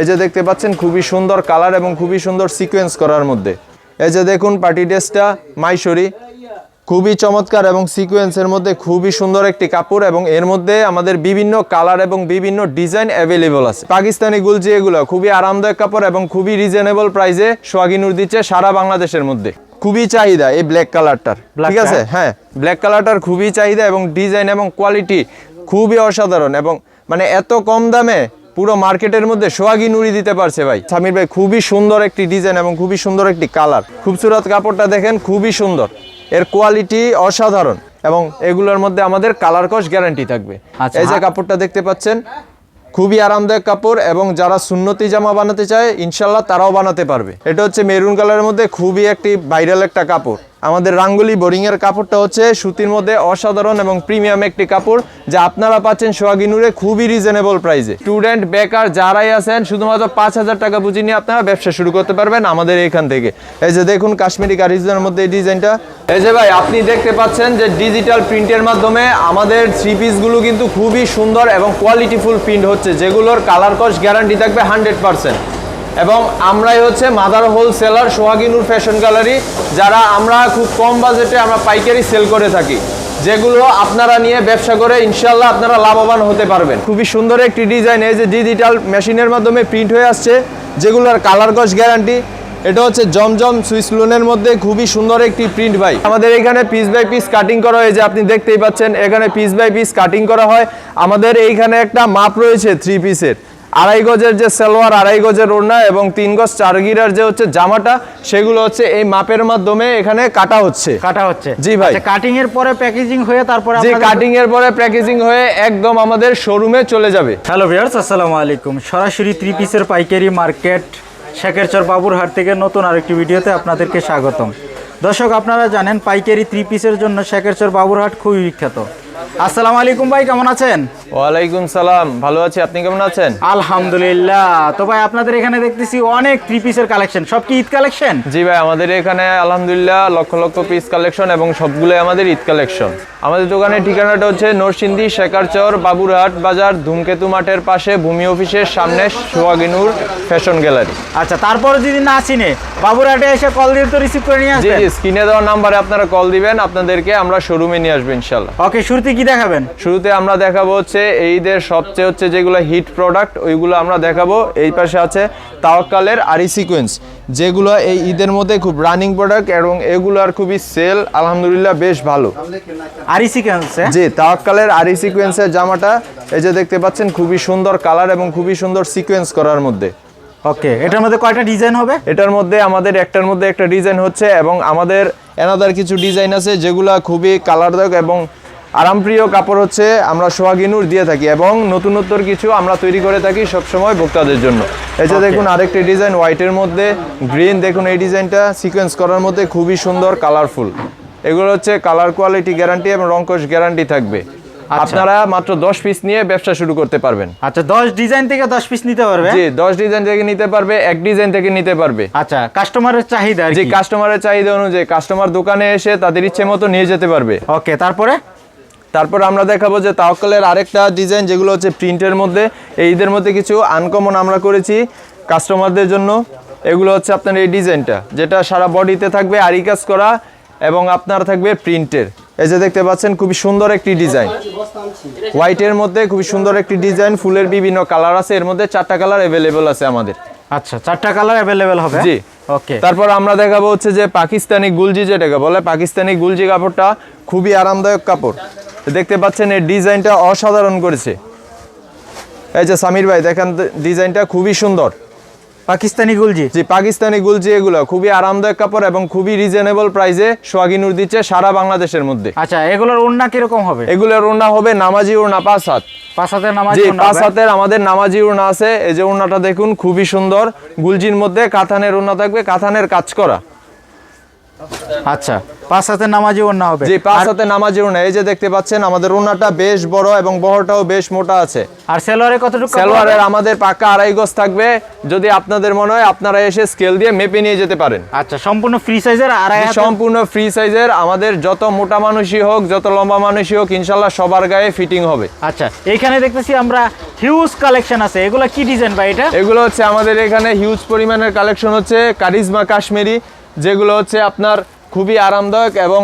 এই যে দেখতে পাচ্ছেন খুবই সুন্দর কালার এবং খুবই সুন্দর সিকোয়েন্স করার মধ্যে। এই যে দেখুন পার্টি ড্রেসটা মাইশরি খুবই চমৎকার এবং সিকোয়েন্সের মধ্যে খুবই সুন্দর একটি কাপড় এবং এর মধ্যে আমাদের বিভিন্ন কালার এবং বিভিন্ন ডিজাইন অ্যাভেলেবল আছে। পাকিস্তানি গুলজি এগুলো খুবই আরামদায়ক কাপড় এবং খুবই রিজনেবল প্রাইসে সোয়াগিনুর দিচ্ছে সারা বাংলাদেশের মধ্যে। খুবই চাহিদা এই ব্ল্যাক কালারটার ঠিক আছে? হ্যাঁ ব্ল্যাক কালারটার খুবই চাহিদা এবং ডিজাইন এবং কোয়ালিটি খুবই অসাধারণ এবং মানে এত কম দামে পুরো মার্কেটের মধ্যে সোহাগি নুড়ি দিতে পারছে ভাই। সামির ভাই খুবই সুন্দর একটি ডিজাইন এবং খুবই সুন্দর একটি কালার। খুবসুরত কাপড়টা দেখেন খুবই সুন্দর। এর কোয়ালিটি অসাধারণ এবং এগুলোর মধ্যে আমাদের কালার কস গ্যারান্টি থাকবে। আচ্ছা। এই যে কাপড়টা দেখতে পাচ্ছেন খুবই আরামদায়ক কাপড় এবং যারা সুন্নতি জামা বানাতে চায় ইনশাল্লাহ তারাও বানাতে পারবে। এটা হচ্ছে মেরুন কালারের মধ্যে খুবই একটি ভাইরাল একটা কাপড়। আমাদের রাঙ্গুলি বোরিং এর কাপড়টা হচ্ছে সুতির মধ্যে অসাধারণ এবং প্রিমিয়াম একটি কাপড় যা আপনারা পাচ্ছেন সোহাগিনুরে খুবই রিজনেবল প্রাইসে স্টুডেন্ট বেকার যারাই আছেন, শুধুমাত্র পাঁচ হাজার টাকা পুঁজি নিয়ে আপনারা ব্যবসা শুরু করতে পারবেন আমাদের এখান থেকে। এই যে দেখুন কাশ্মীরি কারিজনের মধ্যে এই ডিজাইনটা। এই যে ভাই, আপনি দেখতে পাচ্ছেন যে ডিজিটাল প্রিন্টের মাধ্যমে আমাদের থ্রি পিসগুলো কিন্তু খুবই সুন্দর এবং কোয়ালিটিফুল প্রিন্ট হচ্ছে, যেগুলোর কালার কস্ট গ্যারান্টি থাকবে হান্ড্রেড পার্সেন্ট এবং আমরাই হচ্ছে mother wholesaler Sohaginur fashion gallery, যারা আমরা খুব কম বাজেটে আমরা পাইকারি সেল করে থাকি, যেগুলো আপনারা নিয়ে ব্যবসা করে ইনশাল্লাহ আপনারা লাভবান হতে পারবেন। খুবই সুন্দর একটি ডিজাইন, এই যে ডিজিটাল মেশিনের মাধ্যমে প্রিন্ট হয়ে আসছে, যেগুলোর কালার কস গ্যারান্টি, এটা হচ্ছে জমজম সুইস লোনের মধ্যে খুবই সুন্দর একটি প্রিন্ট ভাই। আমাদের এখানে পিস বাই পিস কাটিং করা হয়েছে, আপনি দেখতেই পাচ্ছেন, এখানে পিস বাই পিস কাটিং করা হয়। আমাদের এইখানে একটা মাপ রয়েছে থ্রি পিসের আড়াই গজের যে সালোয়ার আড়াই গজের ওড়না এবং তিন গজ চার গিরার যে হচ্ছে জামাটা সেগুলো হচ্ছে এই মাপের মাধ্যমে এখানে কাটা হচ্ছে। কাটা হচ্ছে। জি ভাই। কাটিং এর পরে প্যাকেজিং হয়ে তারপরে যে কাটিং এর পরে প্যাকেজিং হয়ে একদম আমাদের শোরুমে চলে যাবে। হ্যালো ভিউয়ার্স আসসালামু আলাইকুম। সরাসরি থ্রি পিসের পাইকারি মার্কেট শেখেরচর বাবুরহাট থেকে নতুন আরেকটি ভিডিওতে আপনাদেরকে স্বাগতম। দর্শক আপনারা জানেন পাইকারি থ্রি পিসের জন্য শেখেরচর বাবুরহাট খুবই বিখ্যাত। আসসালামু আলাইকুম ভাই কেমন আছেন? ওয়ালাইকুম সালাম ভালো আছি আপনি কেমন আছেন? আলহামদুলিল্লাহ। তো ভাই আপনাদের এখানে দেখতেছি অনেক থ্রি পিসের কালেকশন সব কি ঈদ কালেকশন জি ভাই আমাদের এখানে আলহামদুলিল্লাহ লক্ষ লক্ষ পিস কালেকশন এবং সবগুলোই আমাদের ঈদ কালেকশন আমাদের দোকানের ঠিকানাটা হচ্ছে নরসিংদী বাবুরহাট বাজার ধূমকেতু মাঠের পাশে ভূমি অফিসের সামনে সোহাগিনুর ফ্যাশন গ্যালারি। আচ্ছা তারপর যদি না চিনে বাবুরহাটে এসে কল দিয়ে তো রিসিভ করে নিয়ে আসবেন জি স্ক্রিনে দেওয়া নাম্বারে আপনারা কল দিবেন আপনাদেরকে আমরা শোরুমে নিয়ে আসব ইনশাল্লাহ ওকে শুরুতে কি দেখাবেন? শুরুতে আমরা দেখাবো হচ্ছে এই ঈদের সবচেয়ে হচ্ছে যেগুলো হিট প্রোডাক্ট ওইগুলো আমরা দেখাবো। এই পাশে আছে তাওয়াক্কালের আরি সিকোয়েন্স যেগুলো এই ঈদের মধ্যে খুব রানিং প্রোডাক্ট এবং এগুলো আর খুবই সেল আলহামদুলিল্লাহ বেশ ভালো। আরি সিকেন্স জি তাওয়াক্কালের আরি সিকোয়েন্সের জামাটা এই যে দেখতে পাচ্ছেন খুবই সুন্দর কালার এবং খুবই সুন্দর সিকোয়েন্স করার মধ্যে। ওকে এটার মধ্যে কয়টা ডিজাইন হবে? এটার মধ্যে আমাদের একটার মধ্যে একটা ডিজাইন হচ্ছে এবং আমাদের এনাদার কিছু ডিজাইন আছে যেগুলো খুবই কালারদায়ক এবং আরামপ্রিয় কাপড় হচ্ছে আমরা সোহাগিনুর দিয়ে থাকি এবং নতুনত্বর কিছু আমরা তৈরি করে থাকি সবসময় ভোক্তাদের জন্য। এই যে দেখুন আরেকটি ডিজাইন হোয়াইটের মধ্যে গ্রিন দেখুন এই ডিজাইনটা সিকোয়েন্স করার মধ্যে খুবই সুন্দর কালারফুল। এগুলো হচ্ছে কালার কোয়ালিটি গ্যারান্টি এবং রঙ্কশ গ্যারান্টি থাকবে। আপনারা মাত্র দশ পিস নিয়ে ব্যবসা শুরু করতে পারবেন। আচ্ছা দশ ডিজাইন থেকে দশ পিস নিতে পারবে? জি দশ ডিজাইন থেকে নিতে পারবে এক ডিজাইন থেকে নিতে পারবে। আচ্ছা কাস্টমারের চাহিদা যে কাস্টমারের চাহিদা অনুযায়ী কাস্টমার দোকানে এসে তাদের ইচ্ছে মতো নিয়ে যেতে পারবে। ওকে তারপরে? তারপর আমরা দেখাবো যে তাওকালের আরেকটা ডিজাইন যেগুলো হচ্ছে প্রিন্টের মধ্যে। এই ঈদের মধ্যে কিছু আনকমন আমরা করেছি কাস্টমারদের জন্য। এগুলো হচ্ছে আপনার এই ডিজাইনটা যেটা সারা বডিতে থাকবে আরি কাজ করা এবং আপনার থাকবে প্রিন্টের। এই যে দেখতে পাচ্ছেন খুবই সুন্দর একটি ডিজাইন। হোয়াইটের মধ্যে খুবই সুন্দর একটি ডিজাইন ফুলের বিভিন্ন কালার আছে এর মধ্যে চারটা কালার অ্যাভেলেবল আছে আমাদের। আচ্ছা চারটা কালার অ্যাভেলেবেল হবে? জি। ওকে তারপর আমরা দেখাবো হচ্ছে যে পাকিস্তানি গুলজি যেটাকে বলে পাকিস্তানি গুলজি কাপড়টা খুবই আরামদায়ক কাপড়। দেখতে পাচ্ছেন এই ডিজাইনটা অসাধারণ করেছে। এই যে সামির ভাই দেখেন ডিজাইনটা খুবই সুন্দর। পাকিস্তানি গুলজি। যে পাকিস্তানি গুলজি এগুলো খুবই আরামদায়ক কাপড় এবং খুবই রিজনেবল প্রাইসে সোয়াগিনুর দিচ্ছে সারা বাংলাদেশের মধ্যে। আচ্ছা এগুলোর ওন্না কীরকম হবে? এগুলোর ওড়না হবে নামাজি ওড়না পাঁচ হাত। পাঁচ হাতের নামাজ জি পাঁচ হাতের আমাদের নামাজি ওড়না আছে। এই যে ওড়নাটা দেখুন খুবই সুন্দর। গুলজির মধ্যে কাথানের ওড়না থাকবে কাথানের কাজ করা। আচ্ছা পাঁচ হাতের নামাজি ওন্না হবে। জি পাঁচ হাতে নামাজি ওড়না এই যে দেখতে পাচ্ছেন আমাদের ওড়নাটা বেশ বড় এবং বহরটাও বেশ মোটা আছে। আর সেলোয়ারে কতটুকু সালোয়ারের? আমাদের পাকা আড়াই গজ থাকবে। যদি আপনাদের মনে হয় আপনারা এসে স্কেল দিয়ে মেপে নিয়ে যেতে পারেন। আচ্ছা সম্পূর্ণ ফ্রি সাইজের আড়াই সম্পূর্ণ ফ্রি সাইজের আমাদের যত মোটা মানুষই হোক যত লম্বা মানুষই হোক ইনশাল্লাহ সবার গায়ে ফিটিং হবে। আচ্ছা এইখানে দেখতেছি আমরা হিউজ কালেকশন আছে। এগুলা কি ডিজাইন ভাই এটা? এগুলো হচ্ছে আমাদের এখানে হিউজ পরিমাণের কালেকশন হচ্ছে কারিজমা কাশ্মীরি। যেগুলো হচ্ছে আপনার খুবই আরামদায়ক এবং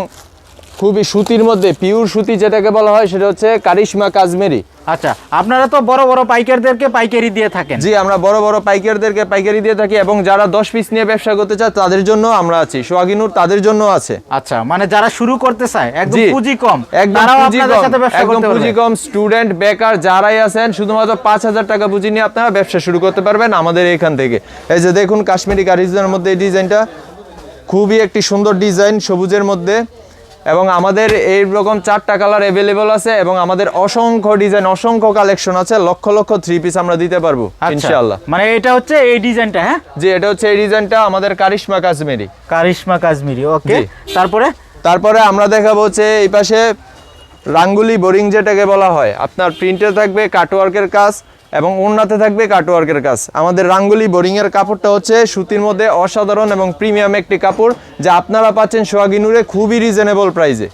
খুবই সুতির মধ্যে পিওর সুতি যেটাকে বলা হয় সেটা হচ্ছে কারিশমা কাশ্মীরি। আচ্ছা আপনারা তো বড় বড় পাইকারদেরকে পাইকারি দিয়ে থাকেন। জি আমরা বড় বড় পাইকারদেরকে পাইকারি দিয়ে থাকি এবং যারা দশ পিস নিয়ে ব্যবসা করতে চায় তাদের জন্য আমরা আছি। সোহাগিনুর তাদের জন্য আছে। আচ্ছা মানে যারা শুরু করতে চায় একদম পুঁজি কম একদম পুঁজি কম সাথে ব্যবসা একদম পুঁজি কম স্টুডেন্ট বেকার যারাই আছেন শুধুমাত্র পাঁচ হাজার টাকা পুঁজি নিয়ে আপনারা ব্যবসা শুরু করতে পারবেন আমাদের এখান থেকে। এই যে দেখুন কাশ্মীরি কারিজনের মধ্যে এই ডিজাইনটা খুবই একটি সুন্দর ডিজাইন সবুজের মধ্যে এবং আমাদের এই রকম চারটা কালার অ্যাভেলেবল আছে এবং আমাদের অসংখ্য ডিজাইন অসংখ্য কালেকশন আছে লক্ষ লক্ষ থ্রি পিস আমরা দিতে পারব আচ্ছা। ইনশাআল্লাহ। মানে এটা হচ্ছে এই ডিজাইনটা হ্যাঁ? জি এটা হচ্ছে এই ডিজাইনটা আমাদের কারিশমা কাশ্মীরি। কারিশমা কাশ্মীরি ওকে। তারপরে? তারপরে আমরা দেখাবো হচ্ছে এই পাশে রাঙ্গুলি বোরিং যেটাকে বলা হয়। আপনার প্রিন্টে থাকবে কাটওয়ার্কের কাজ এবং ওড়নাতে থাকবে কাটওয়ার্কের কাজ। আমাদের রাঙ্গুলি বোরিংয়ের কাপড়টা হচ্ছে সুতির মধ্যে অসাধারণ এবং প্রিমিয়াম একটি কাপড়, যা আপনারা পাচ্ছেন সোয়াগিনুরে খুবই রিজনেবল প্রাইজে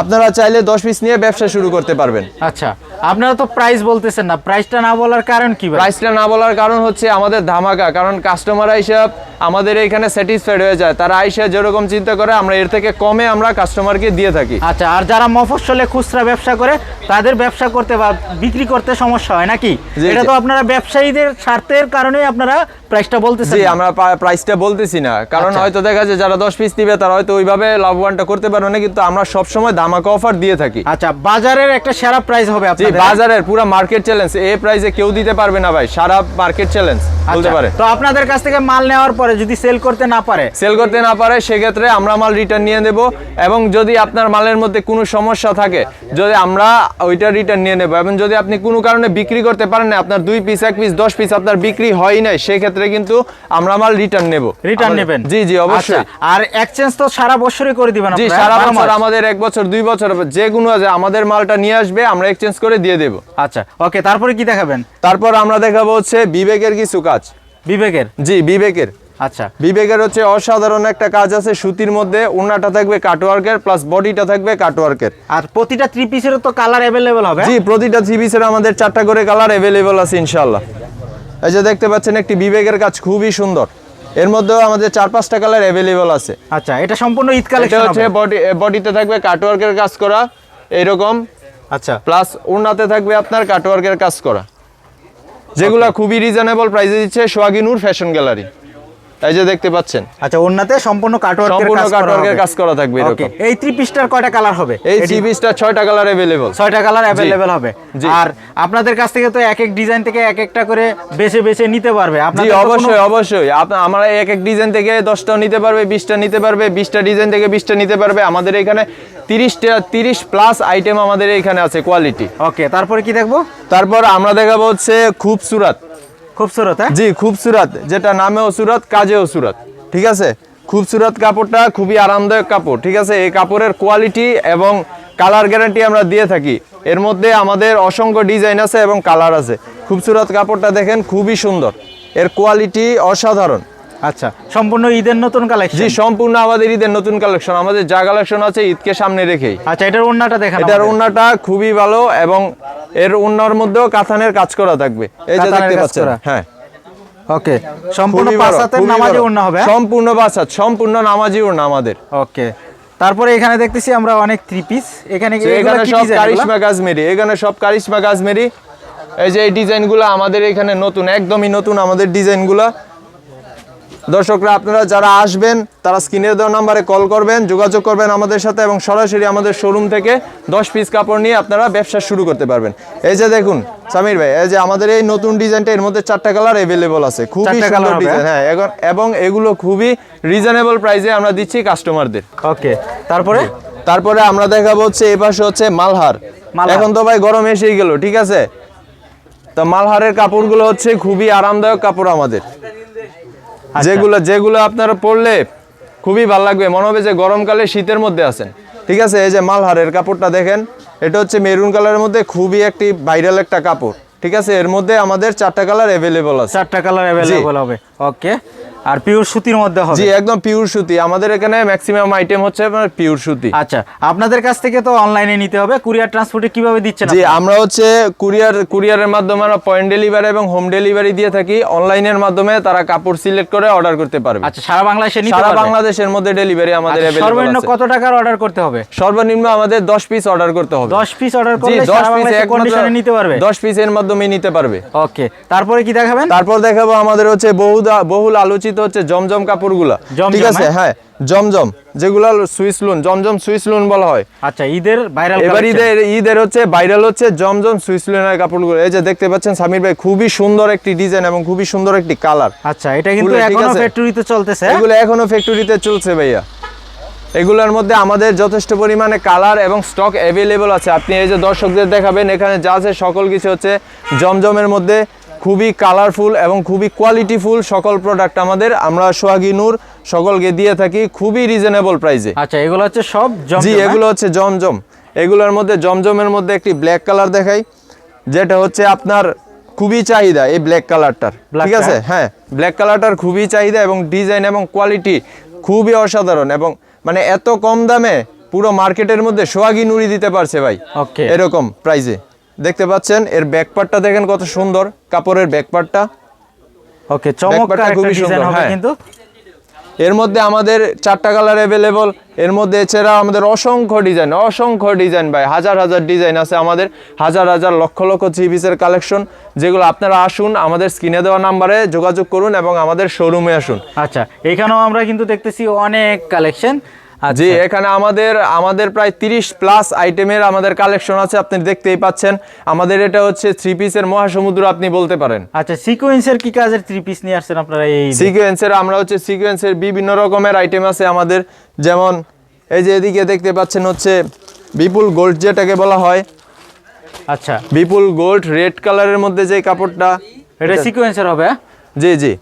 আপনারা চাইলে দশ পিস নিয়ে ব্যবসা শুরু করতে পারবেন। আচ্ছা আপনারা তো প্রাইস বলতেছেন না। প্রাইসটা না বলার কারণ কি প্রাইসটা না বলার কারণ হচ্ছে আমাদের ধামাকা কারণ কাস্টমার হিসাব আমাদের এখানে স্যাটিসফাইড হয়ে যায়। তারা আইসা যেরকম চিন্তা করে আমরা এর থেকে কমে আমরা কাস্টমারকে দিয়ে থাকি। আচ্ছা আর যারা মফস্বলে খুচরা ব্যবসা করে তাদের ব্যবসা করতে বা বিক্রি করতে সমস্যা হয় নাকি? এটা তো আপনারা ব্যবসায়ীদের স্বার্থের কারণেই আপনারা প্রাইসটা বলতেছেন জি। আমরা প্রাইসটা বলতেছি না। কারণ আচ্ছা। হয়তো দেখা যায় যারা দশ পিস দিবে তারা হয়তো ওইভাবে লাভবানটা করতে পারবে না কিন্তু আমরা সবসময় ধামাকা অফার দিয়ে থাকি। আচ্ছা বাজারের একটা সেরা প্রাইস হবে জি বাজারের পুরো মার্কেট চ্যালেঞ্জ এই প্রাইসে কেউ দিতে পারবে না ভাই সারা মার্কেট চ্যালেঞ্জ বলতে পারে। তো আপনাদের কাছ থেকে মাল নেওয়ার পরে যদি সেল করতে না পারে? সেল করতে না পারে সেক্ষেত্রে আমরা মাল রিটার্ন নিয়ে নেব এবং যদি আপনার মালের মধ্যে কোনো সমস্যা থাকে যদি আমরা ওইটা রিটার্ন নিয়ে নেব এবং যদি আপনি কোনো কারণে বিক্রি করতে পারেন না আপনার দুই পিস এক পিস দশ পিস আপনার বিক্রি হয় নাই সেক্ষেত্রে কিন্তু আমরা মাল রিটার্ন নেব। রিটার্ন নেবেন? জি জি অবশ্যই। আচ্ছা, আর এক্সচেঞ্জ তো সারা বছরই করে দিবেন জি সারা বছর আমাদের এক বছর দুই বছর যে কোনো আছে আমাদের মালটা নিয়ে আসবে আমরা এক্সচেঞ্জ করে দিয়ে দেব। আচ্ছা ওকে তারপরে কি দেখাবেন? তারপর আমরা দেখাবো হচ্ছে বিবেকের কিছু কাজ। বিবেকের? জি বিবেকের। আচ্ছা। বিবেকের হচ্ছে অসাধারণ একটা কাজ আছে সুতির মধ্যে ওড়নাটা থাকবে কাটওয়ার্কের প্লাস বডিটা থাকবে কাটওয়ার্কের। আর প্রতিটা থ্রি পিসেরও তো কালার অ্যাভেলেবেল হবে জি প্রতিটা থ্রি পিসের আমাদের চারটা করে কালার অ্যাভেলেবল আছে ইনশাল্লাহ এই যে দেখতে পাচ্ছেন একটি বিবেকের কাজ খুবই সুন্দর। এর মধ্যেও আমাদের চার পাঁচটা কালার অ্যাভেলেবল আছে। আচ্ছা এটা সম্পূর্ণ ঈদ এটা কালেকশন হচ্ছে বডি বডিতে থাকবে কাটওয়ার্কের কাজ করা এইরকম। আচ্ছা। প্লাস ওড়নাতে থাকবে আপনার কাটওয়ার্কের কাজ করা। যেগুলো খুবই রিজনেবল প্রাইসে দিচ্ছে সোয়াগিনুর ফ্যাশন গ্যালারি এই যে দেখতে পাচ্ছেন। আচ্ছা ওন্নাতে সম্পূর্ণ কাটওয়ার্কের সম্পূর্ণ কাজ করা কাটওয়ার্কের কাজ করা থাকবে এরকম। এই থ্রি পিসটার কয়টা কালার হবে? এই থ্রি পিসটা ছয়টা কালার অ্যাভেলেবল ছয়টা কালার অ্যাভেলেবেল হবে। আর আপনাদের কাছ থেকে তো এক এক ডিজাইন থেকে এক একটা করে বেছে বেছে নিতে পারবে। জি আপনাদের অবশ্যই অবশ্যই। আমরা এক এক ডিজাইন থেকে দশটা নিতে পারবে বিশটা নিতে পারবে বিশটা ডিজাইন থেকে বিশটা নিতে পারবে। আমাদের এখানে তিরিশটা তিরিশ প্লাস আইটেম আমাদের এখানে আছে কোয়ালিটি ওকে তারপরে কি দেখব? তারপর আমরা দেখাবো হচ্ছে খুবসুরাত। খুবসুরত হ্যাঁ? জি, খুবসুরত, যেটা নামেও সুরত, কাজেও সুরত, ঠিক আছে? খুবসুরত কাপড়টা খুবই আরামদায়ক কাপড়, ঠিক আছে? এই কাপড়ের কোয়ালিটি এবং কালার গ্যারান্টি আমরা দিয়ে থাকি। এর মধ্যে আমাদের অসংখ্য ডিজাইন আছে এবং কালার আছে। খুবসুরত কাপড়টা দেখেন, খুবই সুন্দর। এর কোয়ালিটি অসাধারণ। আচ্ছা সম্পূর্ণ ঈদের নতুন কালেকশন জি সম্পূর্ণ আমাদের ঈদের নতুন কালেকশন আমাদের যা কালেকশন আছে ঈদকে সামনে রেখেই। আচ্ছা এটার ওন্নাটা দেখান এটার। ওন্নাটা খুবই ভালো এবং এর ওন্নার মধ্যেও কাতানের কাজ করা থাকবে। এই যে দেখতে পাচ্ছেন হ্যাঁ। ওকে সম্পূর্ণ খুবই নামাজি। ওন্না হবে হ্যাঁ? সম্পূর্ণ পাঁচ হাত সম্পূর্ণ নামাজি ওড়না আমাদের। ওকে তারপরে এখানে দেখতেছি আমরা অনেক থ্রি পিস এখানে এখানে সব? কারিশমা কাশ্মীরি এখানে সব কারিশমা কাশ্মীরি। এই যে এই ডিজাইনগুলো আমাদের এখানে নতুন একদমই নতুন আমাদের ডিজাইনগুলো দর্শকরা আপনারা যারা আসবেন তারা স্ক্রিনের দেওয়া নাম্বারে কল করবেন যোগাযোগ করবেন আমাদের সাথে এবং সরাসরি আমাদের শোরুম থেকে দশ পিস কাপড় নিয়ে আপনারা ব্যবসা শুরু করতে পারবেন। এই যে দেখুন সামির ভাই এই যে আমাদের এই নতুন ডিজাইনটা এর মধ্যে চারটা কালার অ্যাভেলেবল আছে। খুবই সুন্দর ডিজাইন হ্যাঁ। এখন এবং এগুলো খুবই রিজনেবল প্রাইসে আমরা দিচ্ছি কাস্টমারদের ওকে তারপরে? তারপরে আমরা দেখাবো হচ্ছে এই পাশে হচ্ছে মালহার। এখন তো ভাই গরম এসেই গেল ঠিক আছে? তো মালহারের কাপড়গুলো হচ্ছে খুবই আরামদায়ক কাপড় আমাদের। যেগুলো যেগুলো আপনারা পড়লে খুবই ভালো লাগবে। মনে হবে যে গরমকালে শীতের মধ্যে আছেন। ঠিক আছে? এই যে মালহারের কাপড়টা দেখেন এটা হচ্ছে মেরুন কালারের মধ্যে খুবই একটি ভাইরাল একটা কাপড়। ঠিক আছে? এর মধ্যে আমাদের চারটা কালার অ্যাভেলেবল আছে। চারটা কালার অ্যাভেলেবল হবে। ওকে আর পিওর সুতির মধ্যে হবে। জি একদম পিওর সুতি। আমাদের এখানে ম্যাক্সিমাম আইটেম হচ্ছে পিওর সুতি। আচ্ছা আপনাদের কাছ থেকে তো অনলাইনে নিতে হবে। কুরিয়ার ট্রান্সপোর্টে কীভাবে দিচ্ছেন জি আমরা হচ্ছে কুরিয়ার কুরিয়ারের মাধ্যমে আমরা পয়েন্ট ডেলিভারি এবং হোম ডেলিভারি দিয়ে থাকি। অনলাইনের মাধ্যমে তারা কাপড় সিলেক্ট করে অর্ডার করতে পারবে। আচ্ছা সারা বাংলাদেশে নিতে সারা বাংলাদেশের মধ্যে ডেলিভারি আমাদের আচ্ছা, available সর্বনিম্ন কত টাকার অর্ডার করতে হবে? সর্বনিম্ন আমাদের 10 পিস অর্ডার করতে হবে। 10 পিস অর্ডার করলে 10 সারা পিস বাংলাদেশে কন্ডিশনে নিতে পারবে? 10 পিসের মাধ্যমে নিতে পারবে। ওকে তারপরে কি দেখাবেন? তারপর দেখাবো আমাদের হচ্ছে বহু বহুল আলোচিত হচ্ছে জমজম কাপড়গুলা। ঠিক আছে? হ্যাঁ? জমজম। যেগুলো সুইস লুন জমজম সুইস লুন বলা হয়। আচ্ছা ঈদের ভাইরাল এবার ঈদের ঈদের হচ্ছে ভাইরাল হচ্ছে জমজম সুইস লুনের কাপড়গুলো। এই যে দেখতে পাচ্ছেন সামির ভাই খুবই সুন্দর একটি ডিজাইন এবং খুবই সুন্দর একটি কালার আচ্ছা এটা কিন্তু এখনও? ফ্যাক্টরিতে চলতেছে। এগুলো এখনও ফ্যাক্টরিতে চলছে ভাইয়া। এগুলোর মধ্যে আমাদের যথেষ্ট পরিমাণে কালার এবং স্টক অ্যাভেলেবল আছে। আপনি এই যে দর্শকদের দেখাবেন এখানে যা আছে সকল কিছু হচ্ছে জমজমের মধ্যে। খুবই কালারফুল এবং খুবই কোয়ালিটিফুল সকল প্রোডাক্ট আমাদের। আমরা সোহাগী নূর সকলকে দিয়ে থাকি খুবই রিজনেবল প্রাইসে আচ্ছা এগুলো হচ্ছে সব জি হ্যাঁ? এগুলো হচ্ছে জমজম। এগুলোর মধ্যে জমজমের মধ্যে একটি ব্ল্যাক কালার দেখাই যেটা হচ্ছে আপনার খুবই চাহিদা এই ব্ল্যাক কালারটার ঠিক আছে? হ্যাঁ ব্ল্যাক কালারটার খুবই চাহিদা এবং ডিজাইন এবং কোয়ালিটি খুবই অসাধারণ এবং মানে এত কম দামে পুরো মার্কেটের মধ্যে সোহাগী নুড়ি দিতে পারছে ভাই। ওকে এরকম প্রাইজে দেখতে পাচ্ছেন এর ব্যাকপার্টটা দেখেন কত সুন্দর কাপড়ের ব্যাকপার্টটা ওকে চমৎকার একটা খুবই ডিজাইন সুন্দর, হবে হ্যাঁ। কিন্তু। এর মধ্যে আমাদের চারটা কালার অ্যাভেলেবল এর মধ্যে এছাড়া আমাদের অসংখ্য ডিজাইন অসংখ্য ডিজাইন ভাই হাজার হাজার ডিজাইন আছে আমাদের হাজার হাজার লক্ষ লক্ষ থ্রি পিসের কালেকশন যেগুলো আপনারা আসুন আমাদের স্ক্রিনে দেওয়া নাম্বারে যোগাযোগ করুন এবং আমাদের শোরুমে আসুন। আচ্ছা এখানেও আমরা কিন্তু দেখতেছি অনেক কালেকশন জি এখানে আমাদের আমাদের প্রায় তিরিশ প্লাস আইটেমের আমাদের কালেকশন আছে আপনি দেখতেই পাচ্ছেন। আমাদের এটা হচ্ছে থ্রি পিসের মহাসমুদ্র আপনি বলতে পারেন। আচ্ছা সিকোয়েন্সের কি কাজের থ্রি পিস নিয়ে আসছেন আপনারা এই সিকোয়েন্সের আমরা হচ্ছে সিকোয়েন্সের বিভিন্ন রকমের আইটেম আছে আমাদের। যেমন এই যে এদিকে দেখতে পাচ্ছেন হচ্ছে বিপুল গোল্ড যেটাকে বলা হয়। আচ্ছা। বিপুল গোল্ড রেড কালারের মধ্যে যে কাপড়টা এটা সিকোয়েন্সের হবে? হ্যাঁ? জি জি।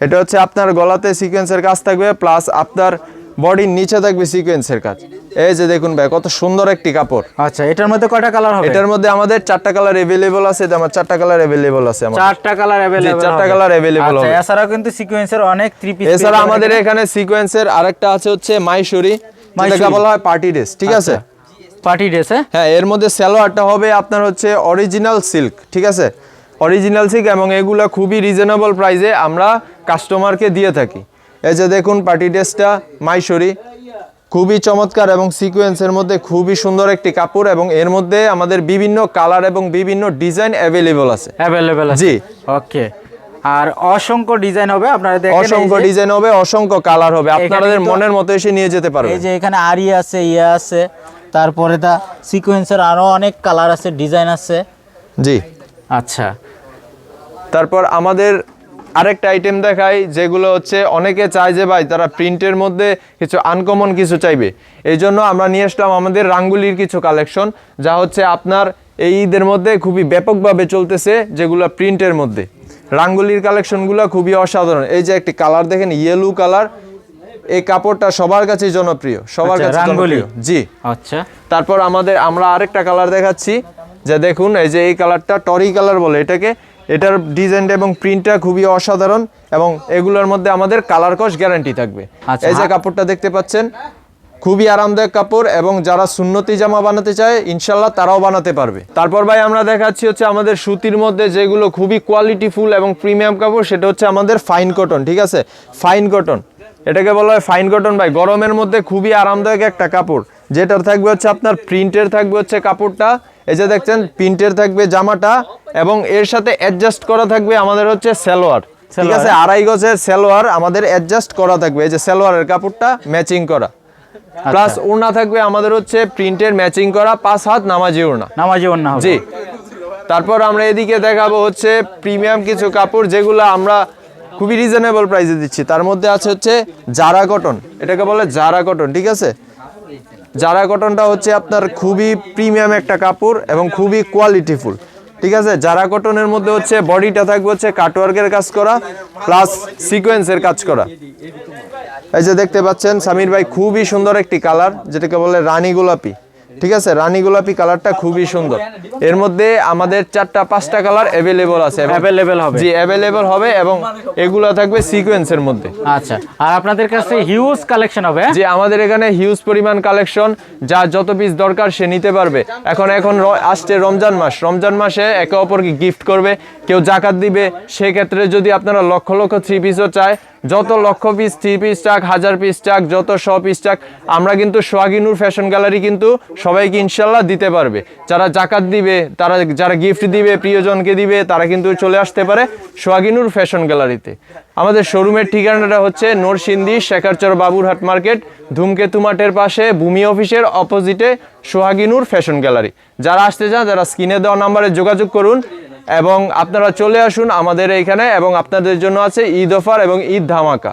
এটা হচ্ছে আপনার গলাতে সিকোয়েন্সের কাজ থাকবে প্লাস আপনার বডির নিচে থাকবে সিকোয়েন্সের কাজ। এই যে দেখুন ভাই কত সুন্দর একটি কাপড়। আচ্ছা এটার মধ্যে কয়টা কালার হবে? এটার মধ্যে আমাদের চারটা কালার অ্যাভেলেবল আছে আমার চারটা কালার অ্যাভেলেবল আছে আমার। চারটা কালার অ্যাভেলেবল চারটা available আচ্ছা হবে। এছাড়াও কিন্তু সিকোয়েন্সের অনেক থ্রি পিস এছাড়া আমাদের এখানে সিকোয়েন্সের আরেকটা আছে হচ্ছে মাইশরি যেটাকে মাইশরি। বলা হয় পার্টি ড্রেস ঠিক আছে? পার্টি ড্রেস হ্যাঁ? হ্যাঁ এর মধ্যে সালোয়ারটা হবে আপনার হচ্ছে অরিজিনাল সিল্ক ঠিক আছে? অরিজিনাল সিল্ক এবং এগুলো খুবই রিজনেবল প্রাইসে আমরা কাস্টমারকে দিয়ে থাকি। এই যে দেখুন পার্টি ড্রেসটা মাইশরি। খুবই চমৎকার এবং সিকোয়েন্সের মধ্যে খুবই সুন্দর একটি কাপড় এবং এর মধ্যে আমাদের বিভিন্ন কালার এবং বিভিন্ন ডিজাইন অ্যাভেলেবল আছে। অ্যাভেলেবেল জি। ওকে আর অসংখ্য ডিজাইন হবে আপনারা দেখেন অসংখ্য ডিজাইন হবে অসংখ্য কালার হবে। আপনাদের মনের মতো এসে নিয়ে যেতে পারবে এই যে এখানে আরি আছে ইয়া আছে তারপরে তা সিকোয়েন্সের আরও অনেক কালার আছে ডিজাইন আছে। জি। আচ্ছা। তারপর আমাদের আরেকটা আইটেম দেখাই যেগুলো হচ্ছে অনেকে চায় যে ভাই তারা প্রিন্টের মধ্যে কিছু আনকমন কিছু চাইবে। এই জন্য আমরা নিয়ে আসলাম আমাদের রাঙ্গুলির কিছু কালেকশন যা হচ্ছে আপনার এই ঈদের মধ্যে খুবই ব্যাপকভাবে চলতেছে যেগুলো প্রিন্টের মধ্যে। রাঙ্গুলির কালেকশনগুলো খুবই অসাধারণ। এই যে একটি কালার দেখেন ইয়েলো কালার এই কাপড়টা সবার কাছেই জনপ্রিয় সবার আচ্ছা, কাছে রাঙ্গুলি। জি। আচ্ছা। তারপর আমাদের আমরা আরেকটা কালার দেখাচ্ছি। যে দেখুন এই যে এই কালারটা টরি কালার বলে এটাকে। এটার ডিজাইনটা এবং প্রিন্টটা খুবই অসাধারণ এবং এগুলোর মধ্যে আমাদের কালার কস গ্যারান্টি থাকবে। আচ্ছা। এই যে কাপড়টা দেখতে পাচ্ছেন খুবই আরামদায়ক কাপড় এবং যারা সুন্নতি জামা বানাতে চায় ইনশাল্লাহ তারাও বানাতে পারবে। তারপর ভাই আমরা দেখাচ্ছি হচ্ছে আমাদের সুতির মধ্যে যেগুলো খুবই কোয়ালিটিফুল এবং প্রিমিয়াম কাপড় সেটা হচ্ছে আমাদের ফাইন কটন ঠিক আছে? ফাইন কটন এটাকে বলা হয় ফাইন কটন ভাই। গরমের মধ্যে খুবই আরামদায়ক একটা কাপড় যেটার থাকবে হচ্ছে আপনার প্রিন্টের থাকবে হচ্ছে কাপড়টা এই যে দেখছেন প্রিন্টের থাকবে জামাটা এবং এর সাথে অ্যাডজাস্ট করা থাকবে আমাদের হচ্ছে সালোয়ার। ঠিক আছে আড়াই গজের সালোয়ার আমাদের অ্যাডজাস্ট করা থাকবে। এই যে সালোয়ারের কাপড়টা ম্যাচিং করা। প্লাস ওড়না থাকবে আমাদের হচ্ছে প্রিন্টের ম্যাচিং করা পাঁচ হাত নামাজি ওড়না। নামাজি হবে। জি। তারপর আমরা এদিকে দেখাবো হচ্ছে প্রিমিয়াম কিছু কাপড় যেগুলো আমরা খুবই রিজনেবল প্রাইসে দিচ্ছি। তার মধ্যে আছে হচ্ছে জারা কটন এটাকে বলে জারা কটন ঠিক আছে? জারা কটনটা হচ্ছে আপনার খুবই প্রিমিয়াম একটা কাপড় এবং খুবই কোয়ালিটিফুল ঠিক আছে? জারা কটনের মধ্যে হচ্ছে বডিটা থাকবে হচ্ছে কাটওয়ার্কের কাজ করা প্লাস সিকোয়েন্সের কাজ করা। এই যে দেখতে পাচ্ছেন, সামির ভাই খুবই সুন্দর একটি কালার যেটাকে বলে রানী গোলাপি। ঠিক আছে রানী গোলাপি কালারটা খুবই সুন্দর। এর মধ্যে আমাদের চারটা পাঁচটা কালার অ্যাভেলেবল আছে। Available হবে। জি অ্যাভেলেবল হবে এবং এগুলা থাকবে সিকোয়েন্সের মধ্যে। আচ্ছা আর আপনাদের কাছে হিউজ কালেকশন হবে হ্যাঁ? যে আমাদের এখানে হিউজ পরিমাণ কালেকশন যা যত পিস দরকার সে নিতে পারবে। এখন এখন আসছে রমজান মাস। রমজান মাসে একে অপরকে গিফট করবে। কেউ জাকাত দিবে। সেক্ষেত্রে যদি আপনারা লক্ষ লক্ষ থ্রি পিসও চায় যত লক্ষ পিস থ্রি পিস চাক হাজার পিস চাক যত শ পিস চাক আমরা কিন্তু সোয়াগিনুর ফ্যাশন গ্যালারি কিন্তু সবাইকে ইনশাল্লাহ দিতে পারবে। যারা জাকাত দিবে, তারা যারা গিফট দিবে, প্রিয়জনকে দিবে, তারা কিন্তু চলে আসতে পারে সোয়াগিনুর ফ্যাশন গ্যালারিতে আমাদের শোরুমের ঠিকানাটা হচ্ছে নরসিংদী, শেখারচর, বাবুরহাট মার্কেট ধূমকেতু মাঠের পাশে ভূমি অফিসের অপোজিটে সোহাগিনুর ফ্যাশন গ্যালারি যারা আসতে চান যারা স্ক্রিনে দেওয়া নাম্বারে যোগাযোগ করুন এবং আপনারা চলে আসুন আমাদের এইখানে এবং আপনাদের জন্য আছে ঈদ অফার এবং ঈদ ধামাকা।